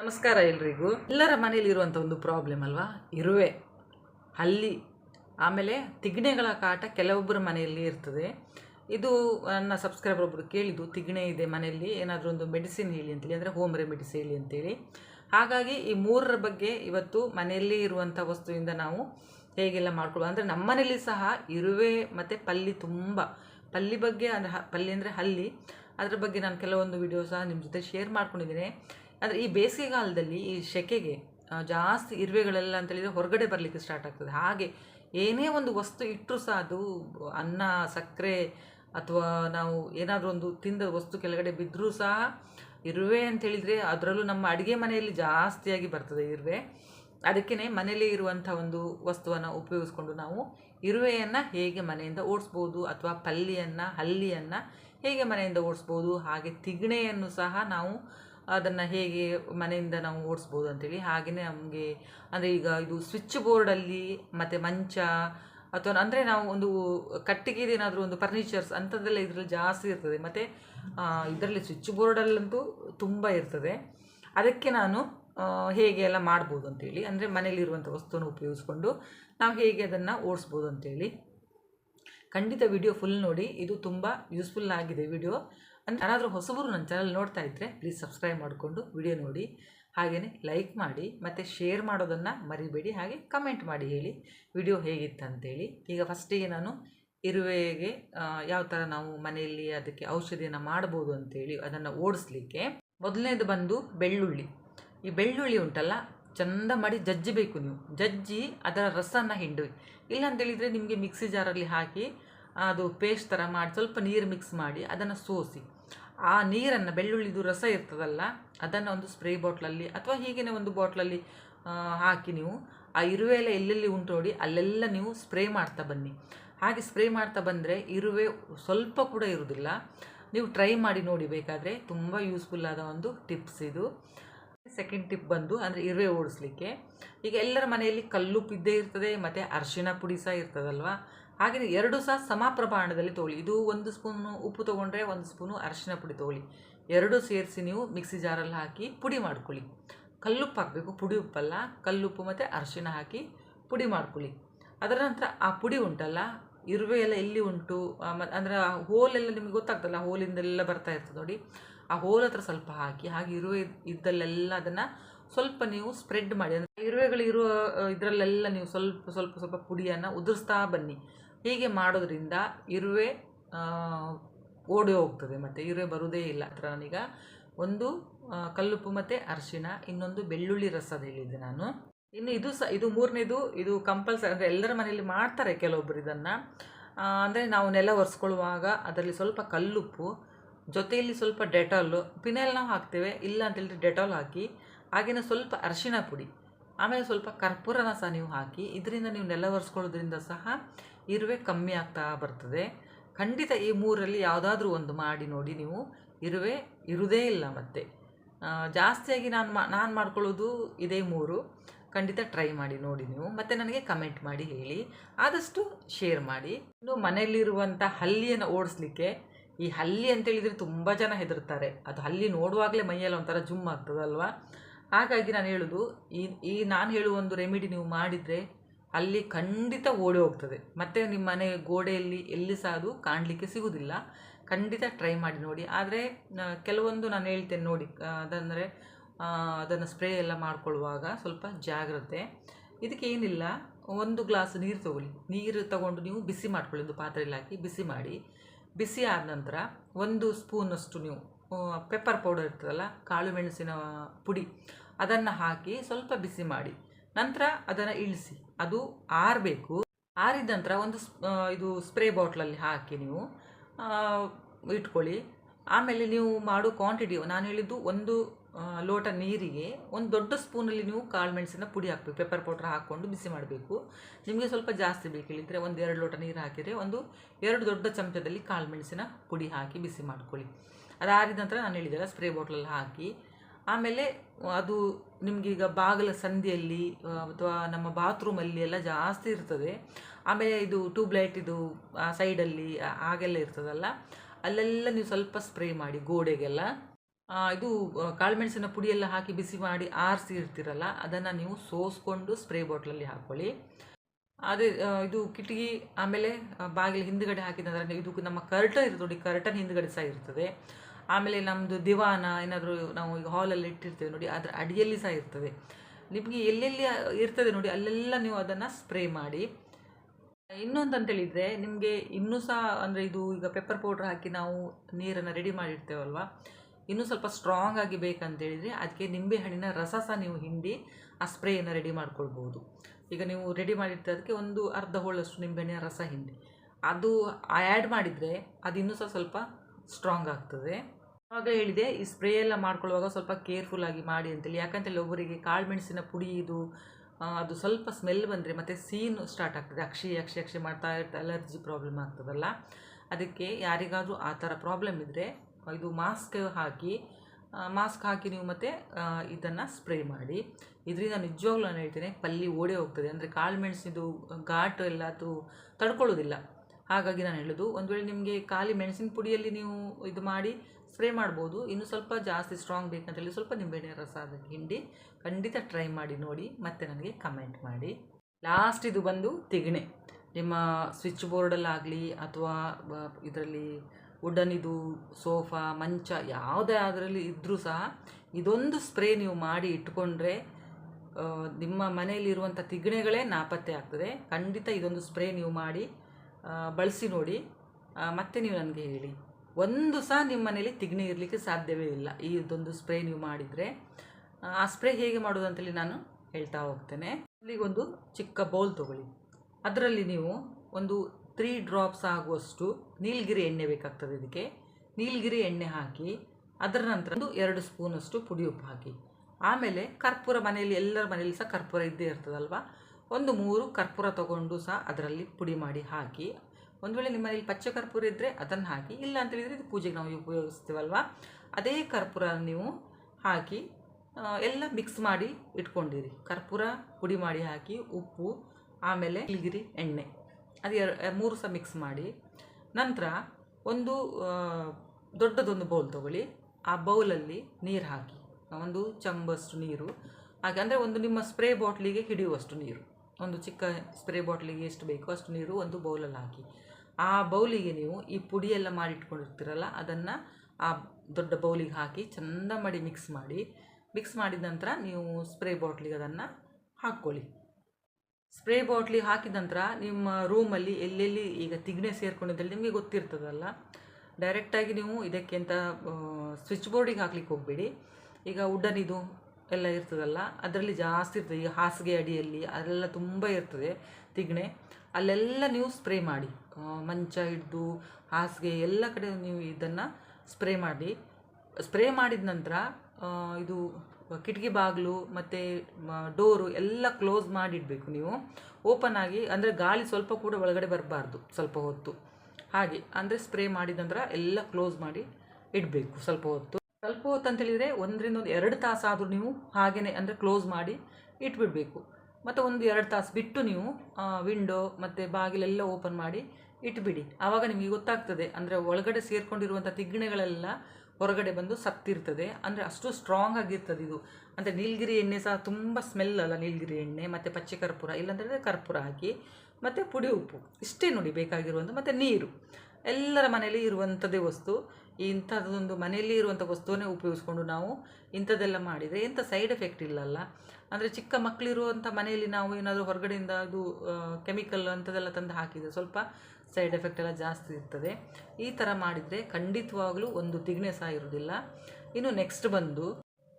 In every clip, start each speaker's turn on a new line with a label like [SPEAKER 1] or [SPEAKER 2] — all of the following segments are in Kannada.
[SPEAKER 1] ನಮಸ್ಕಾರ ಎಲ್ರಿಗೂ. ಎಲ್ಲರ ಮನೇಲಿ ಇರುವಂಥ ಒಂದು ಪ್ರಾಬ್ಲಮ್ ಅಲ್ವಾ? ಇರುವೆ. ಹಲ್ಲಿ. ಆಮೇಲೆ ತಿಗ್ಣೆಗಳ ಕಾಟ ಕೆಲವೊಬ್ಬರ ಮನೆಯಲ್ಲಿ ಇರ್ತದೆ. ಇದು ನನ್ನ ಸಬ್ಸ್ಕ್ರೈಬರ್ ಒಬ್ಬರು ಕೇಳಿದ್ದು, ತಿಗ್ಣೆ ಇದೆ ಮನೆಯಲ್ಲಿ, ಏನಾದರೂ ಒಂದು ಮೆಡಿಸಿನ್ ಹೇಳಿ ಅಂತೇಳಿ. ಅಂದರೆ ಹೋಮ್ ರೆಮಿಡಿಸ್ ಹೇಳಿ ಅಂತೇಳಿ. ಹಾಗಾಗಿ ಈ ಮೂರರ ಬಗ್ಗೆ ಇವತ್ತು ಮನೆಯಲ್ಲಿ ಇರುವಂಥ ವಸ್ತುವಿಂದ ನಾವು ಹೇಗೆಲ್ಲ ಮಾಡ್ಕೊಳ್ಳೋದು ಅಂದರೆ ನಮ್ಮ ಮನೇಲಿ ಸಹ ಇರುವೆ ಮತ್ತು ಪಲ್ಲಿ ತುಂಬ. ಪಲ್ಲಿ ಬಗ್ಗೆ ಅಂದರೆ ಪಲ್ಲಿ ಅಂದರೆ ಹಲ್ಲಿ. ಅದರ ಬಗ್ಗೆ ನಾನು ಕೆಲವೊಂದು ವಿಡಿಯೋ ಸಹ ನಿಮ್ಮ ಜೊತೆ ಶೇರ್ ಮಾಡ್ಕೊಂಡಿದ್ದೀನಿ. ಅಂದರೆ ಈ ಬೇಸಿಗೆಗಾಲದಲ್ಲಿ ಈ ಸೆಕೆಗೆ ಜಾಸ್ತಿ ಇರುವೆಗಳೆಲ್ಲ ಅಂತ ಹೇಳಿದರೆ ಹೊರಗಡೆ ಬರಲಿಕ್ಕೆ ಸ್ಟಾರ್ಟ್ ಆಗ್ತದೆ. ಹಾಗೆ ಏನೇ ಒಂದು ವಸ್ತು ಇಟ್ಟರೂ ಸಹ ಅದು ಅನ್ನ, ಸಕ್ಕರೆ ಅಥವಾ ನಾವು ಏನಾದರೂ ಒಂದು ತಿಂದ ವಸ್ತು ಕೆಳಗಡೆ ಬಿದ್ದರೂ ಸಹ ಇರುವೆ ಅಂತ ಹೇಳಿದರೆ ಅದರಲ್ಲೂ ನಮ್ಮ ಅಡುಗೆ ಮನೆಯಲ್ಲಿ ಜಾಸ್ತಿಯಾಗಿ ಬರ್ತದೆ ಇರುವೆ. ಅದಕ್ಕೇ ಮನೆಯಲ್ಲೇ ಇರುವಂಥ ಒಂದು ವಸ್ತುವನ್ನು ಉಪಯೋಗಿಸ್ಕೊಂಡು ನಾವು ಇರುವೆಯನ್ನು ಹೇಗೆ ಮನೆಯಿಂದ ಓಡಿಸ್ಬೋದು ಅಥವಾ ಪಲ್ಲಿಯನ್ನು, ಹಲ್ಲಿಯನ್ನು ಹೇಗೆ ಮನೆಯಿಂದ ಓಡಿಸ್ಬೋದು, ಹಾಗೆ ತಿಗಣೆಯನ್ನು ಸಹ ನಾವು ಅದನ್ನು ಹೇಗೆ ಮನೆಯಿಂದ ನಾವು ಓಡಿಸ್ಬೋದು ಅಂತೇಳಿ. ಹಾಗೆಯೇ ನಮಗೆ ಅಂದರೆ ಈಗ ಇದು ಸ್ವಿಚ್ ಬೋರ್ಡಲ್ಲಿ ಮತ್ತು ಮಂಚ ಅಥವಾ ಅಂದರೆ ನಾವು ಒಂದು ಕಟ್ಟಿಗೆದು ಏನಾದರೂ ಒಂದು ಫರ್ನಿಚರ್ಸ್ ಅಂಥದ್ದೆಲ್ಲ ಇದರಲ್ಲಿ ಜಾಸ್ತಿ ಇರ್ತದೆ. ಮತ್ತು ಇದರಲ್ಲಿ ಸ್ವಿಚ್ ಬೋರ್ಡಲ್ಲಂತೂ ತುಂಬ ಇರ್ತದೆ. ಅದಕ್ಕೆ ನಾನು ಹೇಗೆ ಎಲ್ಲ ಮಾಡ್ಬೋದು ಅಂತೇಳಿ. ಅಂದರೆ ಮನೇಲಿರುವಂಥ ವಸ್ತುವನ್ನು ಉಪಯೋಗಿಸ್ಕೊಂಡು ನಾವು ಹೇಗೆ ಅದನ್ನು ಓಡಿಸ್ಬೋದು ಅಂತೇಳಿ. ಖಂಡಿತ ವಿಡಿಯೋ ಫುಲ್ ನೋಡಿ. ಇದು ತುಂಬ ಯೂಸ್ಫುಲ್ ಆಗಿದೆ ವಿಡಿಯೋ ಅಂದರೆ ಯಾರಾದರೂ ಹೊಸಬರು ನನ್ನ ಚಾನಲ್ ನೋಡ್ತಾ ಇದ್ದರೆ ಪ್ಲೀಸ್ ಸಬ್ಸ್ಕ್ರೈಬ್ ಮಾಡಿಕೊಂಡು ವಿಡಿಯೋ ನೋಡಿ. ಹಾಗೆಯೇ ಲೈಕ್ ಮಾಡಿ, ಮತ್ತು ಶೇರ್ ಮಾಡೋದನ್ನು ಮರಿಬೇಡಿ, ಹಾಗೆ ಕಮೆಂಟ್ ಮಾಡಿ ಹೇಳಿ. ವಿಡಿಯೋ ಹೇಗಿತ್ತು ಅಂತೇಳಿ. ಈಗ ಫಸ್ಟಿಗೆ ನಾನು ಇರುವೆಗೆ ಯಾವ ಥರ ನಾವು ಮನೆಯಲ್ಲಿ ಅದಕ್ಕೆ ಔಷಧಿಯನ್ನು ಮಾಡ್ಬೋದು ಅಂತೇಳಿ ಅದನ್ನು ಓಡಿಸ್ಲಿಕ್ಕೆ ಮೊದಲನೇದು ಬಂದು ಬೆಳ್ಳುಳ್ಳಿ. ಈ ಬೆಳ್ಳುಳ್ಳಿ ಉಂಟಲ್ಲ, ಚಂದ ಮಾಡಿ ಜಜ್ಜಬೇಕು ನೀವು. ಜಜ್ಜಿ ಅದರ ರಸನ ಹಿಂಡಿ. ಇಲ್ಲ ಅಂತೇಳಿದರೆ ನಿಮಗೆ ಮಿಕ್ಸಿ ಜಾರಲ್ಲಿ ಹಾಕಿ ಅದು ಪೇಸ್ಟ್ ಥರ ಮಾಡಿ, ಸ್ವಲ್ಪ ನೀರು ಮಿಕ್ಸ್ ಮಾಡಿ ಅದನ್ನು ಸೋಸಿ. ಆ ನೀರನ್ನು, ಬೆಳ್ಳುಳ್ಳಿದು ರಸ ಇರ್ತದಲ್ಲ, ಅದನ್ನು ಒಂದು ಸ್ಪ್ರೇ ಬಾಟ್ಲಲ್ಲಿ ಅಥವಾ ಹೀಗೇನೆ ಒಂದು ಬಾಟ್ಲಲ್ಲಿ ಹಾಕಿ ನೀವು ಆ ಇರುವೆ ಎಲ್ಲ ಎಲ್ಲೆಲ್ಲಿ ಉಂಟು ನೋಡಿ, ಅಲ್ಲೆಲ್ಲ ನೀವು ಸ್ಪ್ರೇ ಮಾಡ್ತಾ ಬನ್ನಿ. ಹಾಗೆ ಸ್ಪ್ರೇ ಮಾಡ್ತಾ ಬಂದರೆ ಇರುವೆ ಸ್ವಲ್ಪ ಕೂಡ ಇರುವುದಿಲ್ಲ. ನೀವು ಟ್ರೈ ಮಾಡಿ ನೋಡಿ ಬೇಕಾದರೆ, ತುಂಬ ಯೂಸ್ಫುಲ್ ಆದ ಒಂದು ಟಿಪ್ಸ್ ಇದು. ಸೆಕೆಂಡ್ ಟಿಪ್ ಬಂದು ಅಂದರೆ ಇರುವೆ ಓಡಿಸ್ಲಿಕ್ಕೆ. ಈಗ ಎಲ್ಲರ ಮನೆಯಲ್ಲಿ ಕಲ್ಲುಪ್ಪಿದ್ದೇ ಇರ್ತದೆ, ಮತ್ತು ಅರಿಶಿಣ ಪುಡಿ ಸಹ ಇರ್ತದಲ್ವಾ? ಹಾಗೆ ಎರಡು ಸಹ ಸಮ ಪ್ರಮಾಣದಲ್ಲಿ ತೊಗೊಳ್ಳಿ ಇದು ಒಂದು ಸ್ಪೂನು ಉಪ್ಪು ತೊಗೊಂಡ್ರೆ ಒಂದು ಸ್ಪೂನು ಅರಿಶಿನ ಪುಡಿ ತೊಗೊಳ್ಳಿ ಎರಡು ಸೇರಿಸಿ ನೀವು ಮಿಕ್ಸಿ ಜಾರಲ್ಲಿ ಹಾಕಿ ಪುಡಿ ಮಾಡ್ಕೊಳ್ಳಿ. ಕಲ್ಲುಪ್ಪು ಹಾಕಬೇಕು. ಪುಡಿ ಉಪ್ಪಲ್ಲ. ಕಲ್ಲುಪ್ಪು ಮತ್ತು ಅರಿಶಿಣ ಹಾಕಿ ಪುಡಿ ಮಾಡ್ಕೊಳ್ಳಿ. ಅದರ ನಂತರ ಆ ಪುಡಿ ಉಂಟಲ್ಲ, ಇರುವೆ ಎಲ್ಲ ಎಲ್ಲಿ ಉಂಟು? ಅಂದರೆ ಆ ಹೋಲೆಲ್ಲ ನಿಮಗೆ ಗೊತ್ತಾಗ್ತಲ್ಲ ಹೋಲಿಂದೆಲ್ಲ ಬರ್ತಾ ಇರ್ತದೆ ನೋಡಿ. ಆ ಹೋಲ್ ಹತ್ರ ಸ್ವಲ್ಪ ಹಾಕಿ, ಹಾಗೆ ಇರುವೆ ಇದ್ದಲ್ಲೆಲ್ಲ ಅದನ್ನು ಸ್ವಲ್ಪ ನೀವು ಸ್ಪ್ರೆಡ್ ಮಾಡಿ. ಅಂದರೆ ಇರುವೆಗಳಿರುವ, ಇದರಲ್ಲೆಲ್ಲ ನೀವು ಸ್ವಲ್ಪ ಸ್ವಲ್ಪ ಸ್ವಲ್ಪ ಪುಡಿಯನ್ನು ಉದುರಿಸ್ತಾ ಬನ್ನಿ. ಹೀಗೆ ಮಾಡೋದ್ರಿಂದ ಇರುವೆ ಓಡಿ ಹೋಗ್ತದೆ. ಮತ್ತು ಇರುವೆ ಬರುವುದೇ ಇಲ್ಲ. ಹತ್ರ ನಾನೀಗ ಒಂದು ಕಲ್ಲುಪ್ಪು ಮತ್ತು ಅರಿಶಿಣ, ಇನ್ನೊಂದು ಬೆಳ್ಳುಳ್ಳಿ ರಸದ ಹೇಳಿದ್ದೆ ನಾನು. ಇನ್ನು ಇದು ಸಹ ಇದು ಮೂರನೇದು, ಇದು ಕಂಪಲ್ಸರಿ, ಅಂದರೆ ಎಲ್ಲರ ಮನೆಯಲ್ಲಿ ಮಾಡ್ತಾರೆ ಕೆಲವೊಬ್ಬರು ಇದನ್ನು. ಅಂದರೆ ನಾವು ನೆಲ ಒರೆಸ್ಕೊಳ್ಳುವಾಗ ಅದರಲ್ಲಿ ಸ್ವಲ್ಪ ಕಲ್ಲುಪ್ಪು, ಜೊತೆಯಲ್ಲಿ ಸ್ವಲ್ಪ ಡೆಟಾಲು, ಪಿನೆಲ್ ನಾವು ಹಾಕ್ತೇವೆ. ಇಲ್ಲ ಅಂತೇಳಿದ್ರೆ ಡೆಟಾಲ್ ಹಾಕಿ ಹಾಗೆಯೇ ಸ್ವಲ್ಪ ಅರಿಶಿಣ ಪುಡಿ. ಆಮೇಲೆ ಸ್ವಲ್ಪ ಕರ್ಪೂರನ ಸಹ ನೀವು ಹಾಕಿ, ಇದರಿಂದ ನೀವು ನೆಲ ಒರೆಸ್ಕೊಳ್ಳೋದ್ರಿಂದ ಸಹ ಇರುವೆ ಕಮ್ಮಿ ಆಗ್ತಾ ಬರ್ತದೆ. ಖಂಡಿತ ಈ ಮೂರಲ್ಲಿ ಯಾವುದಾದ್ರೂ ಒಂದು ಮಾಡಿ ನೋಡಿ ನೀವು. ಇರುವೆ ಇರುವುದೇ ಇಲ್ಲ ಮತ್ತೆ. ಜಾಸ್ತಿಯಾಗಿ ನಾನು ಮಾ, ನಾನು ಮಾಡ್ಕೊಳ್ಳೋದು ಇದೇ ಮೂರು. ಖಂಡಿತ ಟ್ರೈ ಮಾಡಿ ನೋಡಿ ನೀವು. ಮತ್ತು ನನಗೆ ಕಮೆಂಟ್ ಮಾಡಿ ಹೇಳಿ. ಆದಷ್ಟು ಶೇರ್ ಮಾಡಿ. ಇನ್ನು ಮನೆಯಲ್ಲಿರುವಂಥ ಹಲ್ಲಿಯನ್ನು ಓಡಿಸ್ಲಿಕ್ಕೆ, ಈ ಹಲ್ಲಿ ಅಂತೇಳಿದರೆ ತುಂಬ ಜನ ಹೆದರ್ತಾರೆ. ಅದು ಹಲ್ಲಿ ನೋಡುವಾಗಲೇ ಮೈಯಲ್ಲಿ ಒಂಥರ ಜುಮ್ ಆಗ್ತದಲ್ವಾ? ಹಾಗಾಗಿ ನಾನು ಹೇಳೋದು, ಈ ಈ ನಾನು ಹೇಳುವ ಒಂದು ರೆಮಿಡಿ ನೀವು ಮಾಡಿದರೆ ಅಲ್ಲಿ ಖಂಡಿತ ಓಡಿ ಹೋಗ್ತದೆ. ಮತ್ತು ನಿಮ್ಮ ಮನೆ ಗೋಡೆಯಲ್ಲಿ ಎಲ್ಲಿ ಸಹ ಅದು ಕಾಣಲಿಕ್ಕೆ ಸಿಗುವುದಿಲ್ಲ ಖಂಡಿತ ಟ್ರೈ ಮಾಡಿ ನೋಡಿ. ಆದರೆ ಕೆಲವೊಂದು ನಾನು ಹೇಳ್ತೇನೆ ನೋಡಿ ಅದಂದರೆ ಅದನ್ನು ಸ್ಪ್ರೇ ಎಲ್ಲ ಮಾಡಿಕೊಳ್ಳುವಾಗ ಸ್ವಲ್ಪ ಜಾಗ್ರತೆ. ಇದಕ್ಕೆ ಏನಿಲ್ಲ, ಒಂದು ಗ್ಲಾಸ್ ನೀರು ತಗೊಳ್ಳಿ. ನೀರು ತಗೊಂಡು ನೀವು ಬಿಸಿ ಮಾಡ್ಕೊಳ್ಳಿ, ಒಂದು ಪಾತ್ರೆಯಲ್ಲಿ ಹಾಕಿ ಬಿಸಿ ಮಾಡಿ. ಬಿಸಿ ಆದ ನಂತರ ಒಂದು ಸ್ಪೂನಷ್ಟು ನೀವು ಪೆಪ್ಪರ್ ಪೌಡರ್ ಇರ್ತದಲ್ಲ, ಕಾಳು ಮೆಣಸಿನ ಪುಡಿ, ಅದನ್ನು ಹಾಕಿ ಸ್ವಲ್ಪ ಬಿಸಿ ಮಾಡಿ. ನಂತರ ಅದನ್ನು ಇಳಿಸಿ. ಅದು ಆರಬೇಕು. ಆರಿದ ನಂತರ ಒಂದು ಇದು ಸ್ಪ್ರೇ ಬಾಟ್ಲಲ್ಲಿ ಹಾಕಿ ನೀವು ಇಟ್ಕೊಳ್ಳಿ. ಆಮೇಲೆ ನೀವು ಮಾಡೋ ಕ್ವಾಂಟಿಟಿ ನಾನು ಹೇಳಿದ್ದು ಒಂದು ಲೋಟ ನೀರಿಗೆ ಒಂದು ದೊಡ್ಡ ಸ್ಪೂನಲ್ಲಿ ನೀವು ಕಾಳು ಮೆಣಸಿನ ಪುಡಿ ಹಾಕಬೇಕು. ಪೆಪ್ಪರ್ ಪೌಡ್ರ್ ಹಾಕ್ಕೊಂಡು ಬಿಸಿ ಮಾಡಬೇಕು. ನಿಮಗೆ ಸ್ವಲ್ಪ ಜಾಸ್ತಿ ಬೇಕಿಲ್ಲಿದ್ದರೆ ಒಂದು ಎರಡು ಲೋಟ ನೀರು ಹಾಕಿದರೆ ಒಂದು ಎರಡು ದೊಡ್ಡ ಚಮಚದಲ್ಲಿ ಕಾಳು ಮೆಣಸಿನ ಪುಡಿ ಹಾಕಿ ಬಿಸಿ ಮಾಡ್ಕೊಳ್ಳಿ. ಅದು ನಂತರ ನಾನು ಹೇಳಿದ್ದೆಲ್ಲ ಸ್ಪ್ರೇ ಬಾಟ್ಲಲ್ಲಿ ಹಾಕಿ. ಆಮೇಲೆ ಅದು ನಿಮಗೀಗ ಬಾಗಿಲ ಸಂದಿಯಲ್ಲಿ ಅಥವಾ ನಮ್ಮ ಬಾತ್ರೂಮಲ್ಲಿ ಎಲ್ಲ ಜಾಸ್ತಿ ಇರ್ತದೆ. ಆಮೇಲೆ ಇದು ಟ್ಯೂಬ್ಲೈಟ್ ಇದು ಸೈಡಲ್ಲಿ ಹಾಗೆಲ್ಲ ಇರ್ತದಲ್ಲ, ಅಲ್ಲೆಲ್ಲ ನೀವು ಸ್ವಲ್ಪ ಸ್ಪ್ರೇ ಮಾಡಿ ಗೋಡೆಗೆಲ್ಲ. ಇದು ಕಾಳುಮೆಣಸಿನ ಪುಡಿ ಎಲ್ಲ ಹಾಕಿ ಬಿಸಿ ಮಾಡಿ ಆರಿಸಿ ಇರ್ತಿರಲ್ಲ, ಅದನ್ನು ನೀವು ಸೋಸ್ಕೊಂಡು ಸ್ಪ್ರೇ ಬಾಟ್ಲಲ್ಲಿ ಹಾಕ್ಕೊಳ್ಳಿ ಅದೇ ಇದು ಕಿಟಕಿ, ಆಮೇಲೆ ಬಾಗಿಲು ಹಿಂದ್ಗಡೆ ಹಾಕಿದ ಇದು ನಮ್ಮ ಕರ್ಟನ್ ಇರ್ತದೆ ಕರ್ಟನ್ ಹಿಂದ್ಗಡೆ ಸಹ ಇರ್ತದೆ. ಆಮೇಲೆ ನಮ್ಮದು ದಿವಾನ ಏನಾದರೂ ನಾವು ಈಗ ಹಾಲಲ್ಲಿ ಇಟ್ಟಿರ್ತೇವೆ ನೋಡಿ, ಅದರ ಅಡಿಯಲ್ಲಿ ಸಹ ಇರ್ತದೆ. ನಿಮಗೆ ಎಲ್ಲೆಲ್ಲಿ ಇರ್ತದೆ ನೋಡಿ, ಅಲ್ಲೆಲ್ಲ ನೀವು ಅದನ್ನು ಸ್ಪ್ರೇ ಮಾಡಿ. ಇನ್ನೊಂದು ಅಂತ ಹೇಳಿದರೆ ನಿಮಗೆ ಇನ್ನೂ ಸಹ ಅಂದರೆ ಇದು ಈಗ ಪೆಪ್ಪರ್ ಪೌಡ್ರ್ ಹಾಕಿ ನಾವು ನೀರನ್ನು ರೆಡಿ ಮಾಡಿರ್ತೇವಲ್ವ? ಇನ್ನೂ ಸ್ವಲ್ಪ ಸ್ಟ್ರಾಂಗ್ ಆಗಿ ಬೇಕಂತ ಹೇಳಿದ್ರೆ ಅದಕ್ಕೆ ನಿಂಬೆಹಣ್ಣಿನ ರಸ ಸಹ ನೀವು ಹಿಂಡಿ ಆ ಸ್ಪ್ರೇಯನ್ನು ರೆಡಿ ಮಾಡ್ಕೊಳ್ಬೋದು. ಈಗ ನೀವು ರೆಡಿ ಮಾಡಿರ್ತೀರ ಅದಕ್ಕೆ ಒಂದು ಅರ್ಧ ಹೋಳಷ್ಟು ನಿಂಬೆಹಣ್ಣಿನ ರಸ ಹಿಂಡಿ. ಅದು ಆ್ಯಡ್ ಮಾಡಿದರೆ ಅದು ಇನ್ನೂ ಸಹ ಸ್ವಲ್ಪ ಸ್ಟ್ರಾಂಗ್ ಆಗ್ತದೆ. ಆಗ ಹೇಳಿದೆ, ಈ ಸ್ಪ್ರೇ ಎಲ್ಲ ಮಾಡ್ಕೊಳ್ಳುವಾಗ ಸ್ವಲ್ಪ ಕೇರ್ಫುಲ್ ಆಗಿ ಮಾಡಿ ಅಂತೇಳಿ. ಯಾಕಂತೇಳಿ ಒಬ್ಬರಿಗೆ ಕಾಳುಮೆಣಸಿನ ಪುಡಿ ಇದು ಅದು ಸ್ವಲ್ಪ ಸ್ಮೆಲ್ ಬಂದರೆ ಮತ್ತು ಸೀನು ಸ್ಟಾರ್ಟ್ ಆಗ್ತದೆ. ಅಕ್ಷಿ ಅಕ್ಷಿ ಅಕ್ಷಿ ಮಾಡ್ತಾ ಇರ್ತಾ ಅಲರ್ಜಿ ಪ್ರಾಬ್ಲಮ್ ಆಗ್ತದಲ್ಲ. ಅದಕ್ಕೆ ಯಾರಿಗಾದರೂ ಆ ಥರ ಪ್ರಾಬ್ಲಮ್ ಇದ್ದರೆ ಇದು ಮಾಸ್ಕ್ ಹಾಕಿ ಮಾಸ್ಕ್ ಹಾಕಿ ನೀವು ಮತ್ತೆ ಇದನ್ನು ಸ್ಪ್ರೇ ಮಾಡಿ. ಇದರಿಂದ ನಿಜವಾಗ್ಲೂ ನಾನು ಹೇಳ್ತೇನೆ, ಪಲ್ಲಿ ಓಡೆ ಹೋಗ್ತದೆ. ಅಂದರೆ ಕಾಳುಮೆಣಸಿದು ಘಾಟು ಎಲ್ಲ ಅದು ತಡ್ಕೊಳ್ಳೋದಿಲ್ಲ. ಹಾಗಾಗಿ ನಾನು ಹೇಳೋದು, ಒಂದು ವೇಳೆ ನಿಮಗೆ ಖಾಲಿ ಮೆಣಸಿನ ಪುಡಿಯಲ್ಲಿ ನೀವು ಇದು ಮಾಡಿ ಸ್ಪ್ರೇ ಮಾಡ್ಬೋದು. ಇನ್ನು ಸ್ವಲ್ಪ ಜಾಸ್ತಿ ಸ್ಟ್ರಾಂಗ್ ಬೇಕಂತೇಳಿ ಸ್ವಲ್ಪ ನಿಂಬೆಹಣ್ಣಿನ ರಸ ಅದಕ್ಕೆ ಹಿಂಡಿ. ಖಂಡಿತ ಟ್ರೈ ಮಾಡಿ ನೋಡಿ. ಮತ್ತೆ ನನಗೆ ಕಮೆಂಟ್ ಮಾಡಿ. ಲಾಸ್ಟ್ ಇದು ಬಂದು ತಿಗಣೆ. ನಿಮ್ಮ ಸ್ವಿಚ್ ಬೋರ್ಡಲ್ಲಾಗಲಿ ಅಥವಾ ಇದರಲ್ಲಿ ವುಡನ್ ಇದು ಸೋಫಾ ಮಂಚ ಯಾವುದೇ ಅದರಲ್ಲಿ ಇದ್ದರೂ ಸಹ ಇದೊಂದು ಸ್ಪ್ರೇ ನೀವು ಮಾಡಿ ಇಟ್ಕೊಂಡ್ರೆ ನಿಮ್ಮ ಮನೆಯಲ್ಲಿರುವಂಥ ತಿಗಣೆಗಳೇ ನಾಪತ್ತೆ ಆಗ್ತದೆ. ಖಂಡಿತ ಇದೊಂದು ಸ್ಪ್ರೇ ನೀವು ಮಾಡಿ ಬಳಸಿ ನೋಡಿ. ಮತ್ತೆ ನೀವು ನನಗೆ ಹೇಳಿ. ಒಂದು ಸಹ ನಿಮ್ಮ ಮನೇಲಿ ತಿಗಣೆ ಇರಲಿಕ್ಕೆ ಸಾಧ್ಯವೇ ಇಲ್ಲ. ಈ ಇದೊಂದು ಸ್ಪ್ರೇ ನೀವು ಮಾಡಿದರೆ. ಆ ಸ್ಪ್ರೇ ಹೇಗೆ ಮಾಡೋದು ಅಂತೇಳಿ ನಾನು ಹೇಳ್ತಾ ಹೋಗ್ತೇನೆ. ಒಂದು ಚಿಕ್ಕ ಬೌಲ್ ತೊಗೊಳ್ಳಿ. ಅದರಲ್ಲಿ ನೀವು ಒಂದು ತ್ರೀ ಡ್ರಾಪ್ಸ್ ಆಗುವಷ್ಟು ನೀಲಗಿರಿ ಎಣ್ಣೆ ಬೇಕಾಗ್ತದೆ ಇದಕ್ಕೆ. ನೀಲಗಿರಿ ಎಣ್ಣೆ ಹಾಕಿ, ಅದರ ನಂತರ ಒಂದು ಎರಡು ಸ್ಪೂನಷ್ಟು ಪುಡಿ ಉಪ್ಪು ಹಾಕಿ. ಆಮೇಲೆ ಕರ್ಪೂರ ಮನೆಯಲ್ಲಿ ಎಲ್ಲರ ಮನೆಯಲ್ಲಿ ಸಹ ಕರ್ಪೂರ ಇದ್ದೇ ಇರ್ತದಲ್ವ? ಒಂದು ಮೂರು ಕರ್ಪೂರ ತಗೊಂಡು ಸಹ ಅದರಲ್ಲಿ ಪುಡಿ ಮಾಡಿ ಹಾಕಿ ಒಂದು ವೇಳೆ ನಿಮ್ಮಲ್ಲಿ ಪಚ್ಚ ಕರ್ಪೂರ ಇದ್ದರೆ ಅದನ್ನು ಹಾಕಿ, ಇಲ್ಲ ಅಂತ ಹೇಳಿದರೆ ಇದು ಪೂಜೆಗೆ ನಾವು ಉಪಯೋಗಿಸ್ತೀವಲ್ವ? ಅದೇ ಕರ್ಪೂರ ನೀವು ಹಾಕಿ ಎಲ್ಲ ಮಿಕ್ಸ್ ಮಾಡಿ ಇಟ್ಕೊಂಡಿರಿ. ಕರ್ಪೂರ, ಪುಡಿ ಮಾಡಿ ಹಾಕಿ, ಉಪ್ಪು, ಆಮೇಲೆ ಇಲ್ಗಿರಿ ಎಣ್ಣೆ. ಅದು ಎರ ಮೂರು ಸಹ ಮಿಕ್ಸ್ ಮಾಡಿ. ನಂತರ ಒಂದು ದೊಡ್ಡದೊಂದು ಬೌಲ್ ತೊಗೊಳ್ಳಿ. ಆ ಬೌಲಲ್ಲಿ ನೀರು ಹಾಕಿ. ಒಂದು ಚಂಬಷ್ಟು ನೀರು ಹಾಗೆ ಅಂದರೆ ಒಂದು ನಿಮ್ಮ ಸ್ಪ್ರೇ ಬಾಟ್ಲಿಗೆ ಹಿಡಿಯುವಷ್ಟು ನೀರು. ಒಂದು ಚಿಕ್ಕ ಸ್ಪ್ರೇ ಬಾಟ್ಲಿಗೆ ಎಷ್ಟು ಬೇಕೋ ಅಷ್ಟು ನೀರು ಒಂದು ಬೌಲಲ್ಲಿ ಹಾಕಿ. ಆ ಬೌಲಿಗೆ ನೀವು ಈ ಪುಡಿಯೆಲ್ಲ ಮಾಡಿಟ್ಕೊಂಡಿರ್ತೀರಲ್ಲ, ಅದನ್ನು ಆ ದೊಡ್ಡ ಬೌಲಿಗೆ ಹಾಕಿ ಚಂದ ಮಾಡಿ ಮಿಕ್ಸ್ ಮಾಡಿ. ಮಿಕ್ಸ್ ಮಾಡಿದ ನಂತರ ನೀವು ಸ್ಪ್ರೇ ಬಾಟ್ಲಿಗೆ ಅದನ್ನು ಹಾಕ್ಕೊಳ್ಳಿ. ಸ್ಪ್ರೇ ಬಾಟ್ಲಿಗೆ ಹಾಕಿದ ನಂತರ ನಿಮ್ಮ ರೂಮಲ್ಲಿ ಎಲ್ಲೆಲ್ಲಿ ಈಗ ತಿಗ್ನೆ ಸೇರ್ಕೊಂಡಿದ್ದಲ್ಲಿ ನಿಮಗೆ ಗೊತ್ತಿರ್ತದಲ್ಲ ಡೈರೆಕ್ಟಾಗಿ ನೀವು ಇದಕ್ಕೆ ಅಂತ ಸ್ವಿಚ್ ಬೋರ್ಡಿಗೆ ಹಾಕ್ಲಿಕ್ಕೆ ಹೋಗಬೇಡಿ. ಈಗ ವುಡನ್ ಇದು ಎಲ್ಲ ಇರ್ತದಲ್ಲ, ಅದರಲ್ಲಿ ಜಾಸ್ತಿ ಇರ್ತದೆ. ಈಗ ಹಾಸಿಗೆ ಅಡಿಯಲ್ಲಿ ಅದೆಲ್ಲ ತುಂಬ ಇರ್ತದೆ ತಿಗಣೆ. ಅಲ್ಲೆಲ್ಲ ನೀವು ಸ್ಪ್ರೇ ಮಾಡಿ. ಮಂಚ ಹಿಡ್ದು ಹಾಸಿಗೆ ಎಲ್ಲ ಕಡೆ ನೀವು ಇದನ್ನು ಸ್ಪ್ರೇ ಮಾಡಿ. ಸ್ಪ್ರೇ ಮಾಡಿದ ನಂತರ ಇದು ಕಿಟಕಿ ಬಾಗಿಲು ಮತ್ತು ಡೋರು ಎಲ್ಲ ಕ್ಲೋಸ್ ಮಾಡಿಡಬೇಕು ನೀವು. ಓಪನ್ ಆಗಿ, ಅಂದರೆ ಗಾಳಿ ಸ್ವಲ್ಪ ಕೂಡ ಒಳಗಡೆ ಬರಬಾರ್ದು, ಸ್ವಲ್ಪ ಹೊತ್ತು. ಹಾಗೆ, ಅಂದರೆ ಸ್ಪ್ರೇ ಮಾಡಿದ ನಂತರ ಎಲ್ಲ ಕ್ಲೋಸ್ ಮಾಡಿ ಇಡಬೇಕು ಸ್ವಲ್ಪ ಹೊತ್ತು. ಅಂತ ಹೇಳಿದರೆ ಒಂದರಿಂದ ಒಂದು ಎರಡು ತಾಸಾದರೂ ನೀವು ಹಾಗೆಯೇ ಅಂದರೆ ಕ್ಲೋಸ್ ಮಾಡಿ ಇಟ್ಬಿಡಬೇಕು. ಮತ್ತು ಒಂದು ಎರಡು ತಾಸು ಬಿಟ್ಟು ನೀವು ವಿಂಡೋ ಮತ್ತು ಬಾಗಿಲೆಲ್ಲ ಓಪನ್ ಮಾಡಿ ಇಟ್ಬಿಡಿ. ಆವಾಗ ನಿಮಗೆ ಗೊತ್ತಾಗ್ತದೆ, ಅಂದರೆ ಒಳಗಡೆ ಸೇರಿಕೊಂಡಿರುವಂಥ ತಿಗ್ಣೆಗಳೆಲ್ಲ ಹೊರಗಡೆ ಬಂದು ಸತ್ತಿರ್ತದೆ. ಅಂದರೆ ಅಷ್ಟು ಸ್ಟ್ರಾಂಗ್ ಆಗಿರ್ತದೆ ಇದು. ಅಂದರೆ ನೀಲಗಿರಿ ಎಣ್ಣೆ ಸಹ ತುಂಬ ಸ್ಮೆಲ್ ಅಲ್ಲ ನೀಲಗಿರಿ ಎಣ್ಣೆ, ಮತ್ತು ಪಚ್ಚೆ ಕರ್ಪೂರ ಇಲ್ಲಾಂದರೆ ಕರ್ಪೂರ ಹಾಕಿ, ಮತ್ತು ಪುಡಿ ಉಪ್ಪು. ಇಷ್ಟೇ ನೋಡಿ ಬೇಕಾಗಿರುವಂಥ ಮತ್ತು ನೀರು. ಎಲ್ಲರ ಮನೆಯಲ್ಲಿ ಇರುವಂಥದ್ದೇ ವಸ್ತು. ಇಂಥದ್ದೊಂದು ಮನೆಯಲ್ಲಿ ಇರುವಂಥ ವಸ್ತುವನ್ನೇ ಉಪಯೋಗಿಸ್ಕೊಂಡು ನಾವು ಇಂಥದ್ದೆಲ್ಲ ಮಾಡಿದರೆ ಎಂಥ ಸೈಡ್ ಎಫೆಕ್ಟ್ ಇಲ್ಲಲ್ಲ. ಅಂದರೆ ಚಿಕ್ಕ ಮಕ್ಕಳಿರುವಂಥ ಮನೆಯಲ್ಲಿ ನಾವು ಏನಾದರೂ ಹೊರಗಡೆಯಿಂದ ಅದು ಕೆಮಿಕಲ್ ಅಂಥದ್ದೆಲ್ಲ ತಂದು ಹಾಕಿದರೆ ಸ್ವಲ್ಪ ಸೈಡ್ ಎಫೆಕ್ಟ್ ಎಲ್ಲ ಜಾಸ್ತಿ ಇರ್ತದೆ. ಈ ಥರ ಮಾಡಿದರೆ ಖಂಡಿತವಾಗಲೂ ಒಂದು ತಿಗ್ನೆ ಸಹ ಇರೋದಿಲ್ಲ ಇನ್ನು ನೆಕ್ಸ್ಟ್ ಬಂದು,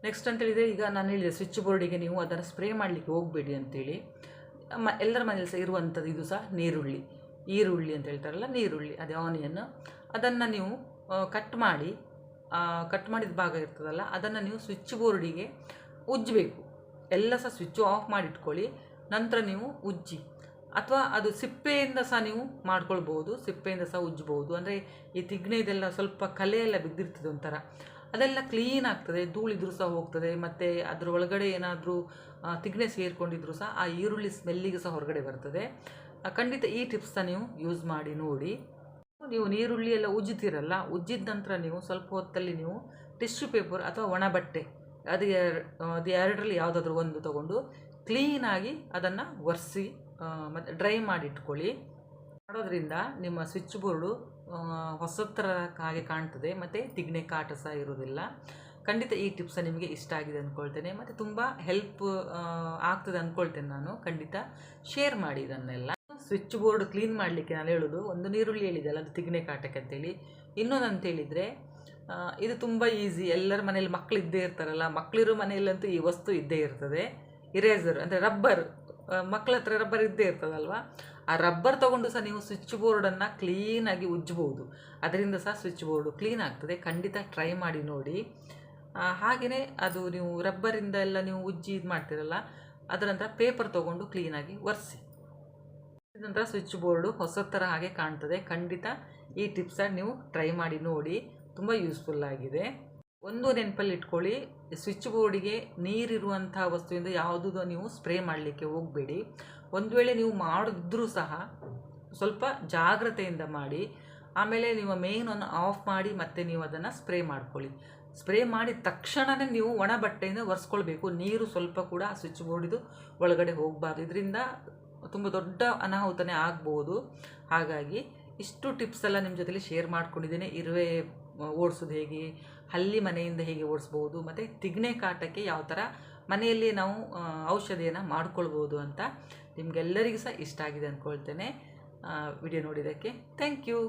[SPEAKER 1] ನೆಕ್ಸ್ಟ್ ಅಂತೇಳಿದರೆ ಈಗ ನಾನು ಹೇಳಿದೆ ಸ್ವಿಚ್ ಬೋರ್ಡಿಗೆ ನೀವು ಅದನ್ನು ಸ್ಪ್ರೇ ಮಾಡಲಿಕ್ಕೆ ಹೋಗಬೇಡಿ ಅಂತೇಳಿ. ಮ ಎಲ್ಲರ ಮನೇಲಿ ಸಹ ಇರುವಂಥದ್ದು ಇದು ಸಹ ನೀರುಳ್ಳಿ, ಈರುಳ್ಳಿ ಅಂತ ಹೇಳ್ತಾರಲ್ಲ, ನೀರುಳ್ಳಿ, ಅದೇ ಆನಿಯನ್. ಅದನ್ನು ನೀವು ಕಟ್ ಮಾಡಿ ಕಟ್ ಮಾಡಿದ ಭಾಗ ಇರ್ತದಲ್ಲ, ಅದನ್ನು ನೀವು ಸ್ವಿಚ್ ಬೋರ್ಡಿಗೆ ಉಜ್ಜಬೇಕು. ಎಲ್ಲ ಸಹ ಸ್ವಿಚ್ ಆಫ್ ಮಾಡಿಟ್ಕೊಳ್ಳಿ, ನಂತರ ನೀವು ಉಜ್ಜಿ. ಅಥವಾ ಅದು ಸಿಪ್ಪೆಯಿಂದ ಸಹ ನೀವು ಮಾಡ್ಕೊಳ್ಬೋದು, ಸಿಪ್ಪೆಯಿಂದ ಸಹ ಉಜ್ಜಬಹುದು. ಅಂದರೆ ಈ ತಿಗ್ಣೆದೆಲ್ಲ ಸ್ವಲ್ಪ ಕಲೆ ಎಲ್ಲ ಬಿದ್ದಿರ್ತದೆ ಒಂಥರ. ಅದೆಲ್ಲ ಕ್ಲೀನ್ ಆಗ್ತದೆ, ಧೂಳಿದ್ರೂ ಸಹ ಹೋಗ್ತದೆ, ಮತ್ತು ಅದ್ರ ಒಳಗಡೆ ಏನಾದರೂ ತಿಗ್ಣೆ ಸೇರಿಕೊಂಡಿದ್ರು ಸಹ ಆ ಈರುಳ್ಳಿ ಸ್ಮೆಲ್ಲಿಗೆ ಸಹ ಹೊರಗಡೆ ಬರ್ತದೆ. ಖಂಡಿತ ಈ ಟಿಪ್ಸ್ನ ನೀವು ಯೂಸ್ ಮಾಡಿ, ನೋಡಿ. ನೀವು ನೀರುಳ್ಳಿ ಎಲ್ಲ ಉಜ್ಜುತ್ತೀರಲ್ಲ ಉಜ್ಜಿದ ನಂತರ ನೀವು ಸ್ವಲ್ಪ ಹೊತ್ತಲ್ಲಿ ನೀವು ಟಿಶ್ಯೂ ಪೇಪರ್ ಅಥವಾ ಒಣ ಬಟ್ಟೆ, ಅದು ಅದು ಎರಡರಲ್ಲಿ ಯಾವುದಾದ್ರೂ ಒಂದು ತಗೊಂಡು ಕ್ಲೀನಾಗಿ ಅದನ್ನು ಒರೆಸಿ ಮತ್ತು ಡ್ರೈ ಮಾಡಿ ಇಟ್ಕೊಳ್ಳಿ ಮಾಡೋದ್ರಿಂದ ನಿಮ್ಮ ಸ್ವಿಚ್ ಬೋರ್ಡು ಹೊಸತ್ರ ಹಾಗೆ ಕಾಣ್ತದೆ, ಮತ್ತು ತಿಗಣೆ ಕಾಟ ಸಹ ಇರೋದಿಲ್ಲ ಖಂಡಿತ ಈ ಟಿಪ್ಸ ನಿಮಗೆ ಇಷ್ಟ ಆಗಿದೆ ಅಂದ್ಕೊಳ್ತೇನೆ ಮತ್ತು ತುಂಬ ಹೆಲ್ಪ್ ಆಗ್ತದೆ ಅಂದ್ಕೊಳ್ತೇನೆ ನಾನು. ಖಂಡಿತ ಶೇರ್ ಮಾಡಿ ಇದನ್ನೆಲ್ಲ. ಸ್ವಿಚ್ ಬೋರ್ಡ್ ಕ್ಲೀನ್ ಮಾಡಲಿಕ್ಕೆ ನಾನು ಹೇಳೋದು, ಒಂದು ನೀರುಳ್ಳಿ ಹೇಳಿದೆಲ್ಲ ಅದು ತಿಗಣೆ ಕಾಟಕ್ಕೆ ಅಂತೇಳಿ. ಇನ್ನೊಂದು ಅಂತ ಹೇಳಿದರೆ ಇದು ತುಂಬ ಈಸಿ ಎಲ್ಲರ ಮನೇಲಿ ಮಕ್ಕಳು ಇದ್ದೇ ಇರ್ತಾರಲ್ಲ ಮಕ್ಕಳಿರೋ ಮನೆಯಲ್ಲಂತೂ ಈ ವಸ್ತು ಇದ್ದೇ ಇರ್ತದೆ. ಇರೇಸರ್ ಅಂದರೆ ರಬ್ಬರ್ ಮಕ್ಕಳ ಹತ್ರ ರಬ್ಬರ್ ಇದ್ದೇ ಇರ್ತದಲ್ವ? ಆ ರಬ್ಬರ್ ತೊಗೊಂಡು ಸಹ ನೀವು ಸ್ವಿಚ್ ಬೋರ್ಡನ್ನು ಕ್ಲೀನಾಗಿ ಉಜ್ಜಬಹುದು ಅದರಿಂದ ಸಹ ಸ್ವಿಚ್ ಬೋರ್ಡು ಕ್ಲೀನ್ ಆಗ್ತದೆ. ಖಂಡಿತ ಟ್ರೈ ಮಾಡಿ ನೋಡಿ. ಹಾಗೆಯೇ ಅದು ನೀವು ರಬ್ಬರಿಂದ ಎಲ್ಲ ನೀವು ಉಜ್ಜಿ ಇದು ಮಾಡ್ತೀರಲ್ಲ ಅದರ ನಂತರ ಪೇಪರ್ ತೊಗೊಂಡು ಕ್ಲೀನಾಗಿ ಒರೆಸಿ. ನಂತರ ಸ್ವಿಚ್ ಬೋರ್ಡು ಹೊಸ ಥರ ಹಾಗೆ ಕಾಣ್ತದೆ. ಖಂಡಿತ ಈ ಟಿಪ್ಸ ನೀವು ಟ್ರೈ ಮಾಡಿ ನೋಡಿ. ತುಂಬ ಯೂಸ್ಫುಲ್ ಆಗಿದೆ. ಒಂದು ನೆನಪಲ್ಲಿ ಇಟ್ಕೊಳ್ಳಿ, ಸ್ವಿಚ್ ಬೋರ್ಡಿಗೆ ನೀರಿರುವಂಥ ವಸ್ತುವಿಂದ ಯಾವುದೂ ನೀವು ಸ್ಪ್ರೇ ಮಾಡಲಿಕ್ಕೆ ಹೋಗಬೇಡಿ. ಒಂದು ವೇಳೆ ನೀವು ಮಾಡಿದ್ರೂ ಸಹ ಸ್ವಲ್ಪ ಜಾಗ್ರತೆಯಿಂದ ಮಾಡಿ, ಆಮೇಲೆ ನೀವು ಮೇಯ್ನನ್ನು ಆಫ್ ಮಾಡಿ ಮತ್ತೆ ನೀವು ಅದನ್ನು ಸ್ಪ್ರೇ ಮಾಡ್ಕೊಳ್ಳಿ. ಸ್ಪ್ರೇ ಮಾಡಿದ ತಕ್ಷಣವೇ ನೀವು ಒಣ ಬಟ್ಟೆಯಿಂದ ಒರೆಸ್ಕೊಳ್ಬೇಕು. ನೀರು ಸ್ವಲ್ಪ ಕೂಡ ಸ್ವಿಚ್ ಬೋರ್ಡಿದು ಒಳಗಡೆ ಹೋಗಬಾರ್ದು. ಇದರಿಂದ ತುಂಬ ದೊಡ್ಡ ಅನಾಹುತನೇ ಆಗ್ಬೋದು. ಹಾಗಾಗಿ ಇಷ್ಟು ಟಿಪ್ಸ್ ಎಲ್ಲ ನಿಮ್ಮ ಜೊತೆಲಿ ಶೇರ್ ಮಾಡ್ಕೊಂಡಿದ್ದೇನೆ. ಇರುವೆ ಓಡಿಸೋದು ಹೇಗೆ, ಹಲ್ಲಿ ಮನೆಯಿಂದ ಹೇಗೆ ಓಡಿಸ್ಬೋದು, ಮತ್ತು ತಿಗಣೆ ಕಾಟಕ್ಕೆ ಯಾವ ಥರ ಮನೆಯಲ್ಲಿ ನಾವು ಔಷಧಿಯನ್ನು ಮಾಡ್ಕೊಳ್ಬೋದು ಅಂತ ನಿಮಗೆಲ್ಲರಿಗೂ ಸಹ ಇಷ್ಟ ಆಗಿದೆ ಅಂದ್ಕೊಳ್ತೇನೆ. ವಿಡಿಯೋ ನೋಡಿದ್ದಕ್ಕೆ ಥ್ಯಾಂಕ್ ಯು